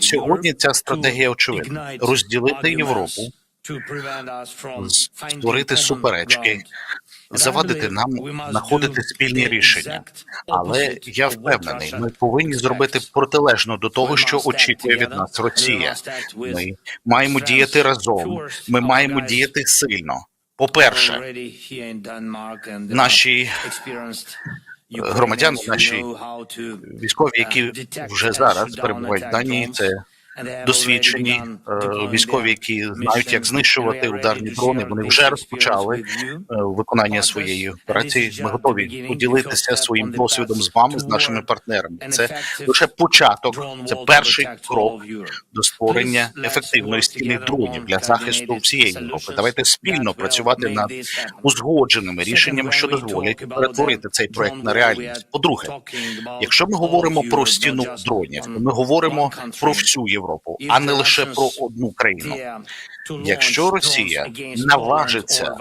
Сьогодні ця стратегія очевидна розділити Європу, створити суперечки, завадити нам знаходити спільні рішення. Але я впевнений, ми повинні зробити протилежно до того, що очікує від нас Росія. Ми маємо діяти разом. Ми маємо діяти сильно. По-перше, наші громадяни, наші військові, які вже зараз перебувають в Данії, це досвідчені е, військові, які знають, як знищувати ударні дрони. Вони вже розпочали е, виконання своєї операції. Ми готові поділитися своїм досвідом з вами, з нашими партнерами. Це лише початок, це перший крок до створення ефективної стіни дронів для захисту всієї Європи. Давайте спільно працювати над узгодженими рішеннями, що дозволять перетворити цей проект на реальність. По-друге, якщо ми говоримо про стіну дронів, то ми говоримо про всю Європу, а не лише про одну країну. Якщо Росія наважиться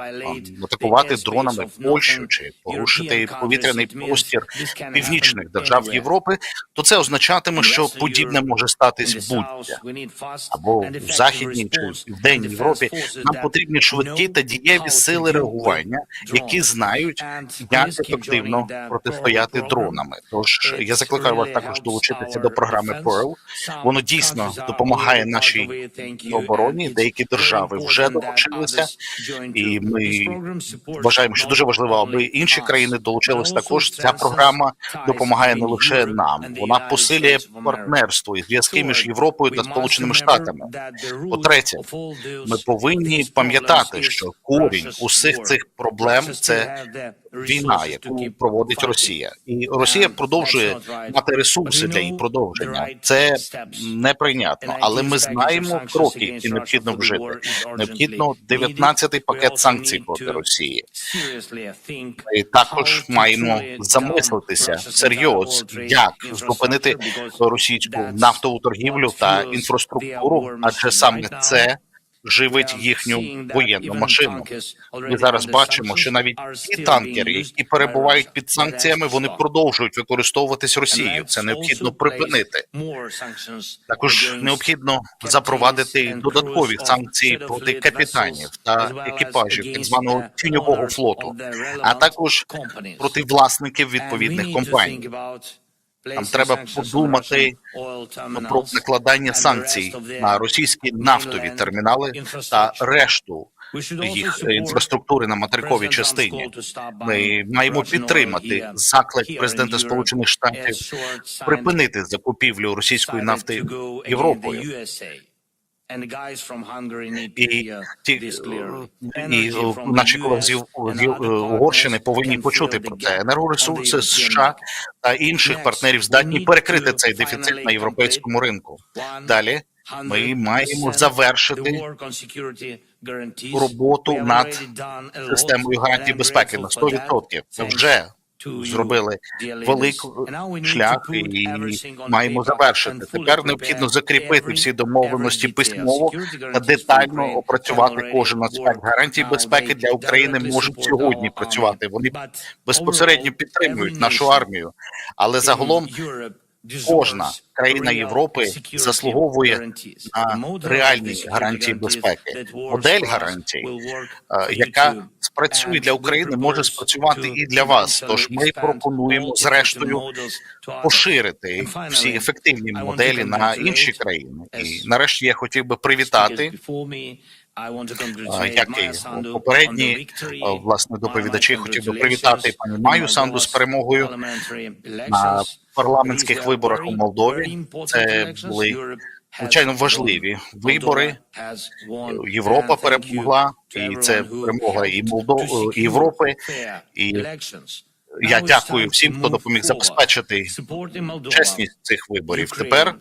атакувати дронами Польщу чи порушити повітряний простір північних держав Європи, то це означатиме, що подібне може статись будь-де або в західній чи в Європі. Нам потрібні швидкі та дієві сили реагування, які знають, як ефективно протистояти дронами. Тож я закликаю вас також долучитися до програми Pearl. Воно дійсно допомагає нашій обороні. Деякі держави вже долучилися, і ми вважаємо, що дуже важливо, аби інші країни долучились також. Ця програма допомагає не лише нам, вона посилює партнерство і зв'язки між Європою та Сполученими Штатами. По-третє, ми повинні пам'ятати, що корінь усіх цих проблем це війна, яку проводить Росія, і Росія продовжує мати ресурси для її продовження. Це неприйнятно, але ми знаємо кроки, які необхідно вжити. Необхідно 19-й пакет санкцій проти Росії. І також маємо замислитися всерйоз, як зупинити російську нафтову торгівлю та інфраструктуру, адже саме це живить їхню воєнну машину. Ми зараз бачимо, що навіть ті танкери, які перебувають під санкціями, вони продовжують використовуватись Росією. Це необхідно припинити. Також необхідно запровадити додаткові санкції проти капітанів та екіпажів так званого тіньового флоту, а також проти власників відповідних компаній. Нам треба подумати про накладання санкцій на російські нафтові термінали та решту їх інфраструктури на материковій частині. Ми маємо підтримати заклик президента Сполучених Штатів припинити закупівлю російської нафти Європою. І ті і наші колеги з Угорщини повинні почути про це. Енергоресурси США та інших партнерів здатні перекрити цей дефіцит на європейському ринку. Далі ми маємо завершити роботу над системою гарантій безпеки на 100%. Це вже зробили велику шлях і маємо завершити. Тепер необхідно закріпити всі домовленості письмово та детально опрацювати кожен аспект гарантій безпеки для України. Можуть сьогодні працювати. Вони безпосередньо підтримують нашу армію, але загалом. Кожна країна Європи заслуговує на реальні гарантії безпеки. Модель гарантій, яка спрацює для України, може спрацювати і для вас. Тож ми пропонуємо зрештою поширити всі ефективні моделі на інші країни. І нарешті я хотів би привітати. Як і попередні власне доповідачі, хотів би привітати пані Маю Санду з перемогою на парламентських виборах у Молдові. Це були звичайно важливі вибори. Європа перемогла, і це перемога і Молдови і Європи. І я дякую всім, хто допоміг забезпечити чесність цих виборів. Тепер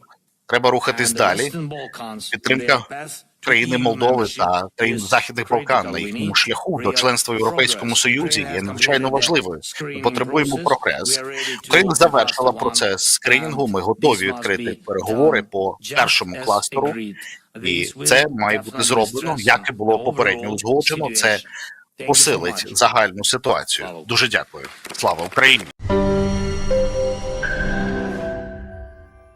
треба рухатись далі. Підтримка країни Молдови та країн Західних Балкан на їхньому шляху до членства в Європейському Союзі є надзвичайно важливою. Ми потребуємо прогрес. Україна завершила процес скринінгу. Ми готові відкрити переговори по першому кластеру, і це має бути зроблено, як і було попередньо узгоджено. Це посилить загальну ситуацію. Дуже дякую. Слава Україні.